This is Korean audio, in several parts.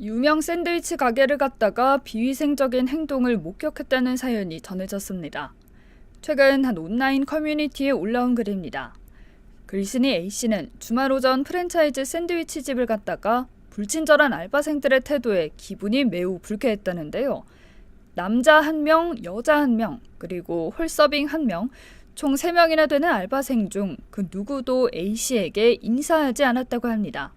유명 샌드위치 가게를 갔다가 비위생적인 행동을 목격했다는 사연이 전해졌습니다. 최근 한 온라인 커뮤니티에 올라온 글입니다. 글쓴이 A씨는 주말 오전 프랜차이즈 샌드위치 집을 갔다가 불친절한 알바생들의 태도에 기분이 매우 불쾌했다는데요. 남자 한 명, 여자 한 명, 그리고 홀서빙 한 명, 총 3명이나 되는 알바생 중 그 누구도 A씨에게 인사하지 않았다고 합니다.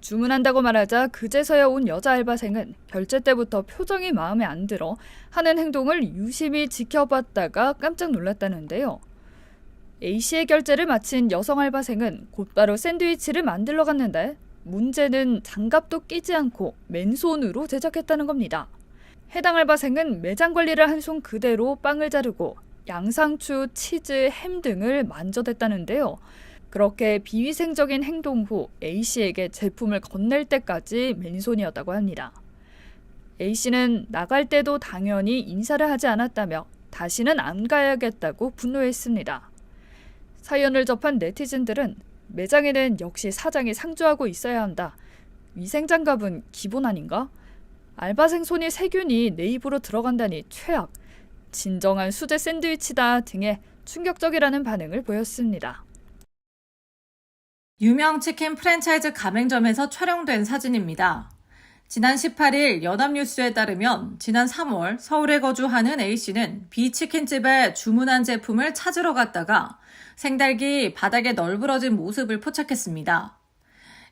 주문한다고 말하자 그제서야 온 여자 알바생은 결제 때부터 표정이 마음에 안 들어 하는 행동을 유심히 지켜봤다가 깜짝 놀랐다는데요. A씨의 결제를 마친 여성 알바생은 곧바로 샌드위치를 만들러 갔는데 문제는 장갑도 끼지 않고 맨손으로 제작했다는 겁니다. 해당 알바생은 매장 관리를 한 손 그대로 빵을 자르고 양상추, 치즈, 햄 등을 만져댔다는데요. 그렇게 비위생적인 행동 후 A씨에게 제품을 건넬 때까지 맨손이었다고 합니다. A씨는 나갈 때도 당연히 인사를 하지 않았다며 다시는 안 가야겠다고 분노했습니다. 사연을 접한 네티즌들은 매장에는 역시 사장이 상주하고 있어야 한다. 위생장갑은 기본 아닌가? 알바생 손이 세균이 내 입으로 들어간다니 최악. 진정한 수제 샌드위치다 등의 충격적이라는 반응을 보였습니다. 유명 치킨 프랜차이즈 가맹점에서 촬영된 사진입니다. 지난 18일 연합뉴스에 따르면 지난 3월 서울에 거주하는 A씨는 비치킨집에 주문한 제품을 찾으러 갔다가 생닭이 바닥에 널브러진 모습을 포착했습니다.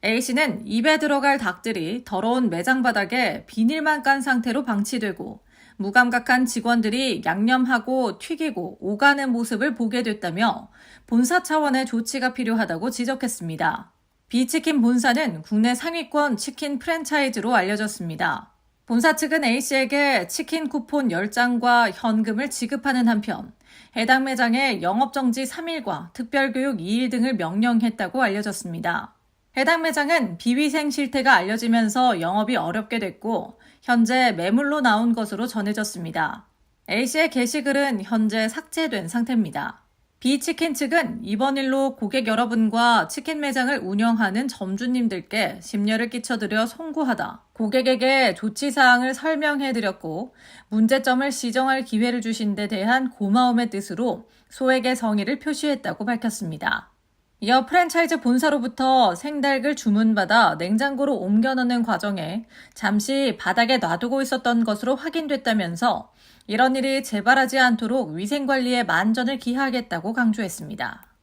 A씨는 입에 들어갈 닭들이 더러운 매장 바닥에 비닐만 깐 상태로 방치되고 무감각한 직원들이 양념하고 튀기고 오가는 모습을 보게 됐다며 본사 차원의 조치가 필요하다고 지적했습니다. 비치킨 본사는 국내 상위권 치킨 프랜차이즈로 알려졌습니다. 본사 측은 A씨에게 치킨 쿠폰 10장과 현금을 지급하는 한편 해당 매장에 영업정지 3일과 특별교육 2일 등을 명령했다고 알려졌습니다. 해당 매장은 비위생 실태가 알려지면서 영업이 어렵게 됐고 현재 매물로 나온 것으로 전해졌습니다. A씨의 게시글은 현재 삭제된 상태입니다. 비치킨 측은 이번 일로 고객 여러분과 치킨 매장을 운영하는 점주님들께 심려를 끼쳐드려 송구하다. 고객에게 조치사항을 설명해드렸고 문제점을 시정할 기회를 주신 데 대한 고마움의 뜻으로 소액의 성의를 표시했다고 밝혔습니다. 이어 프랜차이즈 본사로부터 생닭을 주문받아 냉장고로 옮겨 넣는 과정에 잠시 바닥에 놔두고 있었던 것으로 확인됐다면서 이런 일이 재발하지 않도록 위생관리에 만전을 기하겠다고 강조했습니다.